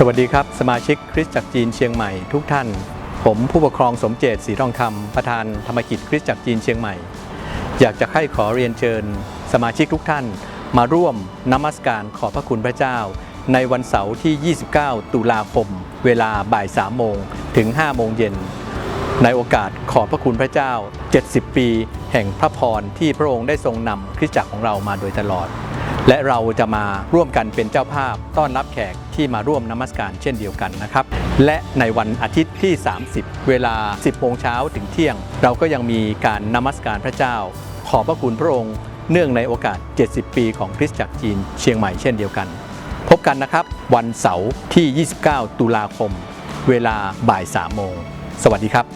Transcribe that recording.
สวัสดีครับ สมาชิกคริสตจักรจีนเชียงใหม่ทุกท่าน ผมผู้ปกครองสมเจตศรีทองคำประธานธรรมกิจคริสตจักรจีนเชียงใหม่ อยากจะให้ขอเรียนเชิญ สมาชิกทุกท่าน มาร่วมนมัสการขอพระคุณพระเจ้า ในวันเสาร์ที่ 29 ตุลาคม เวลาบ่าย3โมงถึง 5 โมงเย็น ในโอกาสขอพระคุณพระเจ้า 70 ปี แห่งพระพรที่พระองค์ได้ทรงนำคริสตจักรของเรามาโดยตลอด และเราจะมาร่วมกันเป็นเจ้าภาพต้อนรับแขกที่มาร่วมนมัสการเช่นเดียวกันนะครับ และในวันอาทิตย์ที่ 30 เวลา 10โมงเช้าถึงเที่ยง เราก็ยังมีการนมัสการพระเจ้า ขอบพระคุณพระองค์ เนื่องในโอกาส 70 ปีของคริสตจักรจีนเชียงใหม่เช่นเดียวกัน พบกันนะครับ วันเสาร์ที่ 29 ตุลาคม เวลาบ่าย 3 โมง สวัสดีครับ